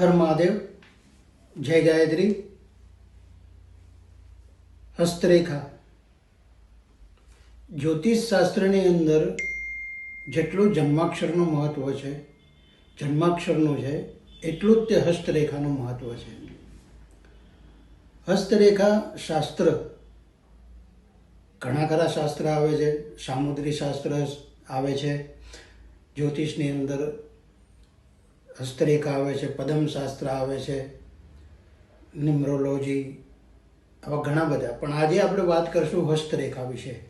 હર મહાદેવ, જય ગાયત્રી. હસ્તરેખા. જ્યોતિષ શાસ્ત્રની અંદર જેટલું જન્માક્ષરનું મહત્વ છે, જન્માક્ષરનું છે, એટલું જ તે હસ્તરેખાનું મહત્વ છે. હસ્તરેખા શાસ્ત્ર. ઘણા ખરા શાસ્ત્ર આવે છે સામુદ્રી શાસ્ત્ર આવે છે. જ્યોતિષની અંદર હસ્તરેખા આવે છે, પદમશાસ્ત્ર આવે છે નિમ્રોલોજી આવા ઘણા બધા. પણ આજે આપણે વાત કરશું હસ્તરેખા વિશે.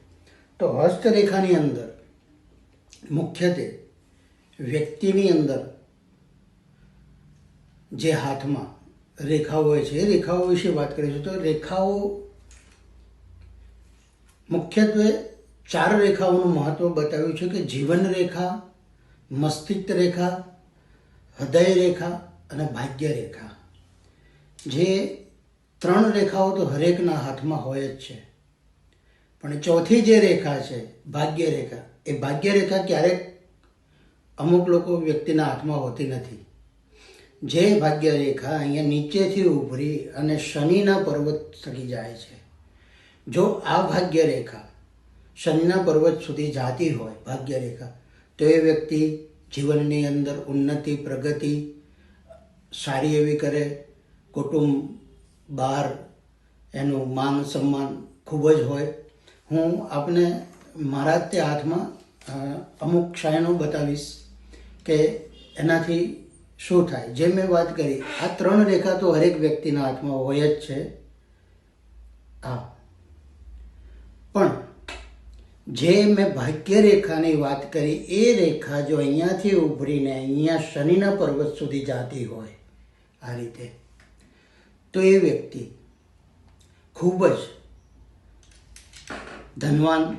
તો હસ્તરેખાની અંદર મુખ્યત્વે વ્યક્તિની અંદર જે હાથમાં રેખાઓ હોય છે, એ રેખાઓ વિશે વાત કરીશું તો રેખાઓ મુખ્યત્વે ચાર રેખાઓનું મહત્વ બતાવ્યું છે કે જીવન રેખા, મસ્તિષ્ક રેખા હૃદય રેખા અને ભાગ્ય રેખા જે ત્રણ રેખાઓ તો હરેકના હાથમાં હોય જ છે. પણ ચોથી જે રેખા છે ભાગ્ય રેખા એ ભાગ્ય રેખા ક્યારેક અમુક લોકો વ્યક્તિના હાથમાં હોતી નથી. જે ભાગ્ય રેખા અહીંયા નીચેથી ઉભરી અને શનિના પર્વત થકી જાય છે. જો આ ભાગ્ય રેખા શનિના પર્વત સુધી જાતી હોય ભાગ્ય રેખા તો એ વ્યક્તિ જીવનની અંદર ઉન્નતિ, પ્રગતિ સારી એવી કરે, કુટુંબ બહાર એનું માન, સન્માન ખૂબ જ હોય. હું આપને મારા તે હાથમાં અમુક ક્ષયનો બતાવીશ કે એનાથી શું થાય. જે મેં વાત કરી, આ ત્રણ રેખા તો હરેક વ્યક્તિના હાથમાં હોય જ છે. હા. પણ જે મેં ભાગ્ય રેખાની વાત કરી, એ રેખા જો અહીંયાથી ઉભરીને અહીંયા શનિના પર્વત સુધી જાતી હોય, આ રીતે. તો એ વ્યક્તિ ખૂબ જ ધનવાન,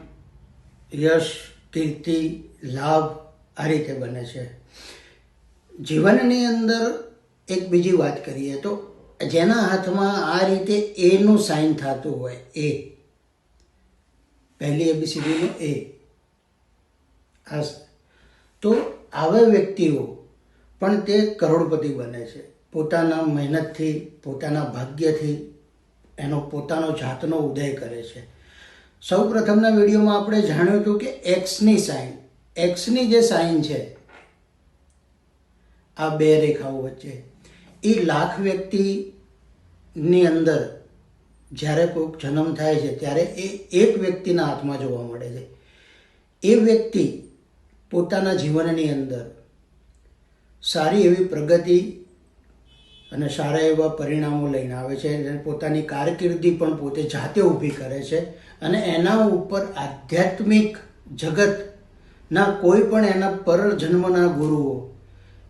યશ, કીર્તિ, લાભ આ રીતે બને છે. જીવનની અંદર એક બીજી વાત કરીએ તો, જેના હાથમાં આ રીતે એનું સાઇન થતું હોય, એ પહેલી એબીસીડીનો એ આ તો આવા વ્યક્તિઓ પણ તે કરોડપતિ બને છે. પોતાના મહેનતથી, પોતાના ભાગ્યથી એનો પોતાનો જાતનો ઉદય કરે છે. સૌ પ્રથમના વિડીયોમાં આપણે જાણ્યું હતું કે એક્સની સાઇન એક્સની જે સાઇન છે, આ બે રેખાઓ વચ્ચે એ લાખ વ્યક્તિની અંદર જ્યારે કોઈક જન્મ થાય છે, ત્યારે એ એક વ્યક્તિના હાથમાં જોવા મળે છે. એ વ્યક્તિ પોતાના જીવનની અંદર સારી એવી પ્રગતિ અને સારા એવા પરિણામો લઈને આવે છે અને પોતાની કારકિર્દી પણ પોતે જાતે ઊભી કરે છે અને એના ઉપર આધ્યાત્મિક જગતના કોઈ પણ એના પર જન્મના ગુરુઓ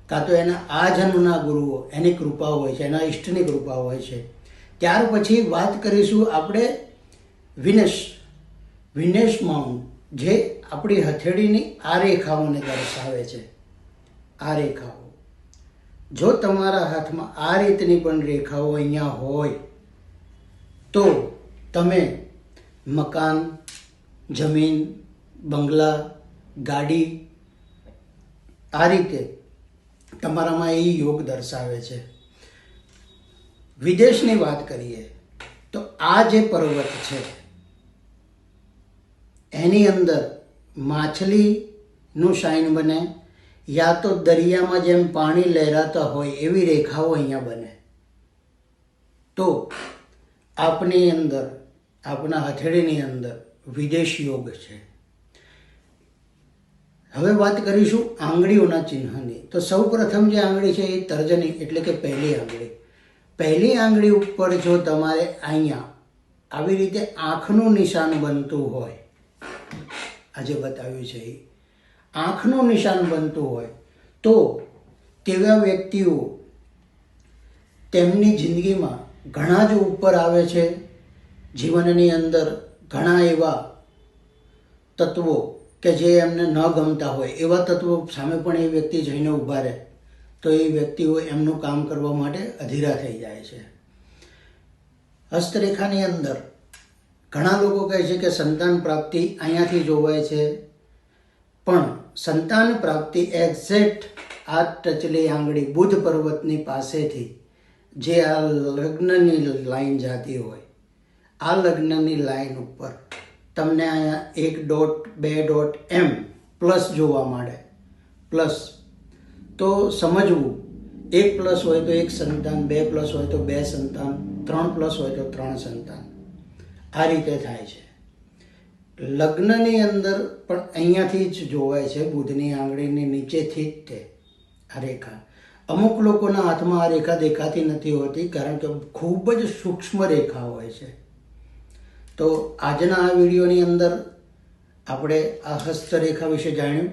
કાં તો એના આ જન્મના ગુરુઓ એની કૃપા હોય છે, એના ઈષ્ટની કૃપા હોય છે ત્યાર પછી વાત કરીશું આપણે વિનેશ વિનેશ માઉન્ટ, જે આપણી હથેળીની આ રેખાઓને દર્શાવે છે. આ રેખાઓ. જો તમારા હાથમાં આ રીતની પણ રેખાઓ અહીંયા હોય, તો તમે મકાન, જમીન, બંગલા, ગાડી, આ રીતે તમારામાં એ યોગ દર્શાવે છે. વિદેશની વાત કરીએ, તો આ જે પર્વત છે, એની અંદર માછલીનું શાઇન બને, યા તો દરિયામાં જેમ પાણી લહેરાતા હોય એવી રેખાઓ અહીંયા બને. તો આપની અંદર આપણા હથેળીની અંદર વિદેશ યોગ છે. હવે વાત કરીશું આંગળીઓના ચિહ્નની. તો સૌ પ્રથમ જે આંગળી છે એ તર્જની, એટલે કે પહેલી આંગળી. પહેલી આંગળી ઉપર જો તમારે અહીંયા આવી રીતે આંખનું નિશાન બનતું હોય, આજે બતાવ્યું છે આંખનું નિશાન બનતું હોય, તો તેવા વ્યક્તિઓ તેમની જિંદગીમાં ઘણા જ ઉપર આવે છે. જીવનની અંદર ઘણા એવા તત્વો કે જે એમને ન ગમતા હોય, એવા તત્વો સામે પણ એ વ્યક્તિ જઈને ઊભા રહે. તો એ વ્યક્તિઓ એમનું કામ કરવા માટે અધીરા થઈ જાય છે. હસ્તરેખાની અંદર ઘણા લોકો કહે છે કે સંતાન પ્રાપ્તિ અહીંયાથી જોવાય છે, પણ સંતાન પ્રાપ્તિ એક્ઝેક્ટ આ ટચલી આંગળી બુધ પર્વતની પાસેથી જે આ લગ્નની લાઈન જાતી હોય, આ લગ્નની લાઈન ઉપર તમને અહીંયા એક ડોટ બે ડોટ એમ પ્લસ જોવા મળે. પ્લસ તો સમજવું. એક પ્લસ હોય તો એક સંતાન, બે પ્લસ હોય તો બે સંતાન, ત્રણ પ્લસ હોય તો ત્રણ સંતાન. આ રીતે થાય છે. લગ્નની અંદર પણ અહીંયાથી જ જોવાય છે, બુધની આંગળીની નીચેથી જ તે આ રેખા. અમુક લોકોના હાથમાં આ રેખા દેખાતી નથી હોતી, કારણ કે ખૂબ જ સૂક્ષ્મ રેખા હોય છે. તો આજના આ વિડીયોની અંદર આપણે આ હસ્તરેખા વિશે જાણ્યું.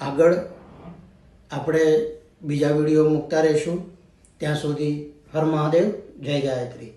આગળ આપણે બીજા વીડિયો મૂકતા રહીશું. ત્યાં સુધી હર મહાદેવ જય ગાયત્રી.